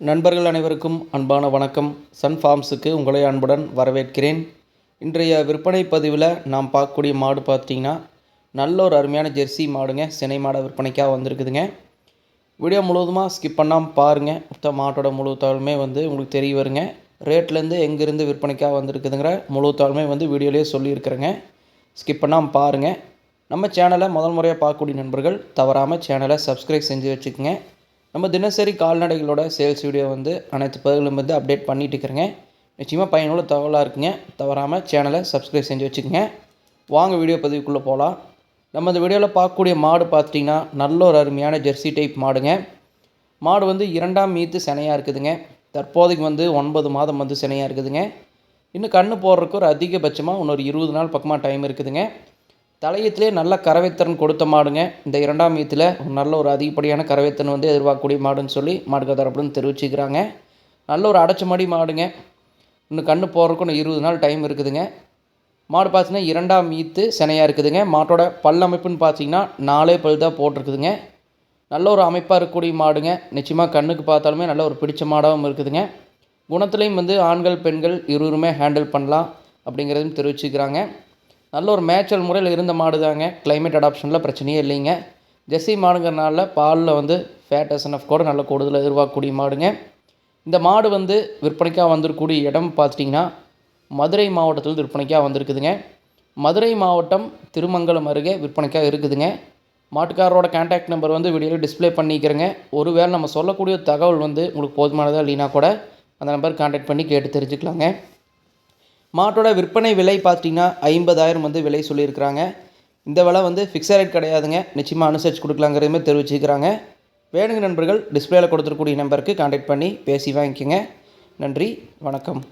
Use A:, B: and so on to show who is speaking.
A: நண்பர்கள் அனைவருக்கும் அன்பான வணக்கம். சன் ஃபார்ம்ஸுக்கு உங்களை அன்புடன் வரவேற்கிறேன். இன்றைய விற்பனை பதிவில் நாம் பார்க்கக்கூடிய மாடு பார்த்தீங்கன்னா நல்ல ஒரு அருமையான ஜெர்சி மாடுங்க. சினை மாடை விற்பனைக்காக வந்திருக்குதுங்க. வீடியோ முழுவதுமாக ஸ்கிப் பண்ணாமல் பாருங்கள் மொத்த மாட்டோட முழு தாளுமே வந்து உங்களுக்கு தெரிய வருங்க. ரேட்லேருந்து எங்கேருந்து விற்பனைக்காக வந்திருக்குதுங்கிற முழு தாளுமே வந்து வீடியோலேயே சொல்லியிருக்கிறேங்க. ஸ்கிப் பண்ணாமல் பாருங்கள் நம்ம சேனலை முதல் முறையாக பார்க்கக்கூடிய நண்பர்கள் தவறாமல் சேனலை சப்ஸ்கிரைப் செஞ்சு வச்சுக்கோங்க. நம்ம தினசரி கால்நடைகளோட சேல்ஸ் வீடியோ வந்து அனைத்து பதிலும் வந்து அப்டேட் பண்ணிகிட்டு இருக்கிறேங்க. நிச்சயமாக பயனுள்ள தகவலாக இருக்குங்க. தவறாமல் சேனலை சப்ஸ்கிரைப் செஞ்சு வச்சுக்கோங்க. வாங்க வீடியோ பதிவுக்குள்ளே போகலாம் நம்ம இந்த வீடியோவில் பார்க்கக்கூடிய மாடு பார்த்துட்டிங்கன்னா நல்ல ஒரு அருமையான ஜெர்சி டைப் மாடுங்க. மாடு வந்து இரண்டாம் மீத்து சினையாக இருக்குதுங்க. தற்போதைக்கு வந்து ஒன்பது மாதம் வந்து சினையாக இருக்குதுங்க. இன்னும் கண்ணு போடுறதுக்கு ஒரு அதிகபட்சமாக இன்னொரு இருபது நாள் பக்கமாக டைம் இருக்குதுங்க. தலையத்திலே நல்ல கறவைத்திறன் கொடுத்த மாடுங்க. இந்த இரண்டாம் ஈத்தில் நல்ல ஒரு அதிகப்படியான கறவைத்திறன் வந்து எதிர்பார்க்கக்கூடிய மாடுன்னு சொல்லி மாடுக்கு தரப்படும் தெரிவிச்சுக்கிறாங்க. நல்ல ஒரு அடைச்ச மாடி மாடுங்க. இன்னும் கண்ணு போகிறதுக்கு இன்னும் இருபது நாள் டைம் இருக்குதுங்க. மாடு பார்த்தீங்கன்னா இரண்டாம் ஈத்து சினையாக இருக்குதுங்க. மாட்டோட பல் அமைப்புன்னு பார்த்தீங்கன்னா நாலே பல் தான் போட்டிருக்குதுங்க. நல்ல ஒரு அமைப்பாக இருக்கக்கூடிய மாடுங்க. நிச்சயமாக கண்ணுக்கு பார்த்தாலுமே நல்ல ஒரு பிடிச்ச மாடாகவும் இருக்குதுங்க. குணத்துலேயும் வந்து ஆண்கள் பெண்கள் இருவருமே ஹேண்டில் பண்ணலாம் அப்படிங்கிறதையும் தெரிவிச்சுக்கிறாங்க. நல்ல ஒரு மேய்ச்சல் முறையில் இருந்த மாடு தாங்க கிளைமேட் அடாப்ஷனில் பிரச்சனையே இல்லைங்க. ஜெர்சி மாடுங்கிறனால பாலில் வந்து ஃபேட் எஸ்என்எஃப் கூட நல்ல கூடுதல் எதிர்பார்க்கக்கூடிய மாடுங்க. இந்த மாடு வந்து விற்பனைக்காக வந்திருக்கக்கூடிய இடம் பார்த்துட்டிங்கன்னா மதுரை மாவட்டத்தில் விற்பனைக்காக வந்திருக்குதுங்க. மதுரை மாவட்டம் திருமங்கலம் அருகே விற்பனைக்காக இருக்குதுங்க. மாட்டுக்காரரோட கான்டாக்ட் நம்பர் வந்து வீடியோவில் டிஸ்ப்ளே பண்ணிக்கிறேங்க. ஒருவேளை நம்ம சொல்லக்கூடிய தகவல் வந்து உங்களுக்கு போதுமானதாக இல்லைனா கூட அந்த நம்பர் கான்டாக்ட் பண்ணி கேட்டு தெரிஞ்சுக்கலாங்க. மாட்டோட விற்பனை விலை பார்த்தீங்கன்னா ஐம்பதாயிரம் வந்து விலை சொல்லியிருக்கிறாங்க. இந்த விலை வந்து ஃபிக்ஸட் ரேட் கிடையாதுங்க. நிச்சயமாக அனுசரித்து மாதிரி தெரிவிச்சுக்கிறாங்க வேணுங்க நண்பர்கள் டிஸ்பிளேல கொடுத்துருக்கூடிய நம்பருக்கு கான்டாக்ட் பண்ணி பேசி வாங்கிக்கோங்க. நன்றி வணக்கம்.